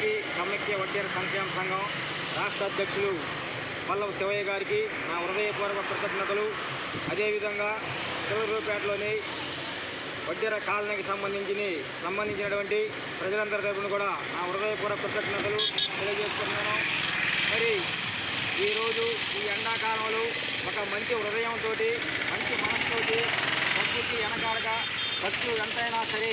గారికి సమైక్య వడ్డీర సంక్షేమ సంఘం రాష్ట్ర అధ్యక్షులు పల్లవ శివయ్య గారికి నా హృదయపూర్వక కృతజ్ఞతలు. అదేవిధంగా శివరూపేటలోని వడ్డీర కాలనీకి సంబంధించి సంబంధించినటువంటి ప్రజలందరి తరపున కూడా నా హృదయపూర్వక కృతజ్ఞతలు తెలియజేస్తున్నాను మరి ఈరోజు ఈ ఎండాకాలంలో ఒక మంచి హృదయంతో మంచి మనసుతోటి ప్రకృతి వెనకాలగా ఖర్చు ఎంతైనా సరే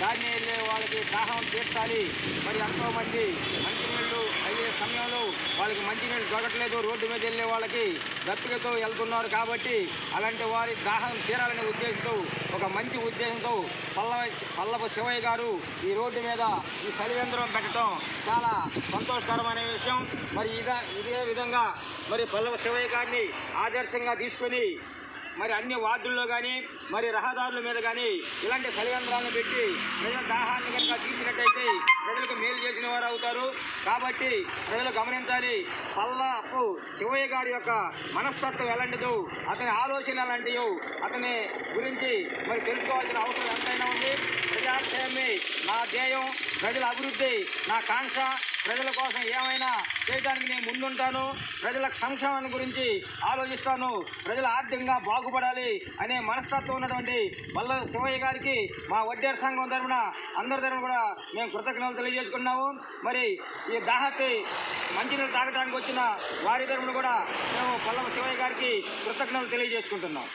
దాన్ని వెళ్ళే వాళ్ళకి దాహం తీర్చాలి. మరి ఎంతోమంది మంచినీళ్ళు అయ్యే సమయంలో వాళ్ళకి మంచినీళ్ళు దొరకట్లేదు. రోడ్డు మీద వెళ్ళే వాళ్ళకి దప్పికతో వెళ్తున్నారు కాబట్టి అలాంటి వారి దాహం తీరాలనే ఉద్దేశంతో ఒక మంచి ఉద్దేశంతో పల్లవ పల్లవ శివయ్య గారు ఈ రోడ్డు మీద ఈ సలివేంద్రం పెట్టడం చాలా సంతోషకరమైన విషయం. మరి ఇదే ఇదే విధంగా మరి పల్లవ శివయ్య గారిని ఆదర్శంగా తీసుకొని మరి అన్ని వార్డుల్లో కానీ మరి రహదారుల మీద కానీ ఇలాంటి సలివేంద్రాలను పెట్టి ప్రజల దాహాన్ని కనుక తీర్చినట్టయితే ప్రజలకు మేలు చేసిన వారు అవుతారు. కాబట్టి ప్రజలు గమనించాలి పల్లపు శివయ్య గారి యొక్క మనస్తత్వం ఎలాంటిదో అతని ఆలోచన ఎలాంటివో అతని గురించి మరి తెలుసుకోవాల్సిన అవసరం ఎంతైనా ఉంది. ప్రజాక్షేమే నా ధ్యేయం ప్రజల అభివృద్ధి నా కాంక్ష. ప్రజల కోసం ఏమైనా చేయడానికి నేను ముందుంటాను. ప్రజల సంక్షేమాన్ని గురించి ఆలోచిస్తాను. ప్రజలు ఆర్థికంగా బాగుపడాలి అనే మనస్తత్వం ఉన్నటువంటి వల్ల శివయ్య గారికి మా వడ్డేరు సంఘం తరఫున అందరి తరఫున కూడా మేము కృతజ్ఞతలు తెలియజేసుకున్నాము. మరి ఈ దాహతి మంచినీళ్ళు తాగడానికి వచ్చిన వారి తరఫున కూడా మేము పల్లవ శివయ్య గారికి కృతజ్ఞతలు తెలియజేసుకుంటున్నాం.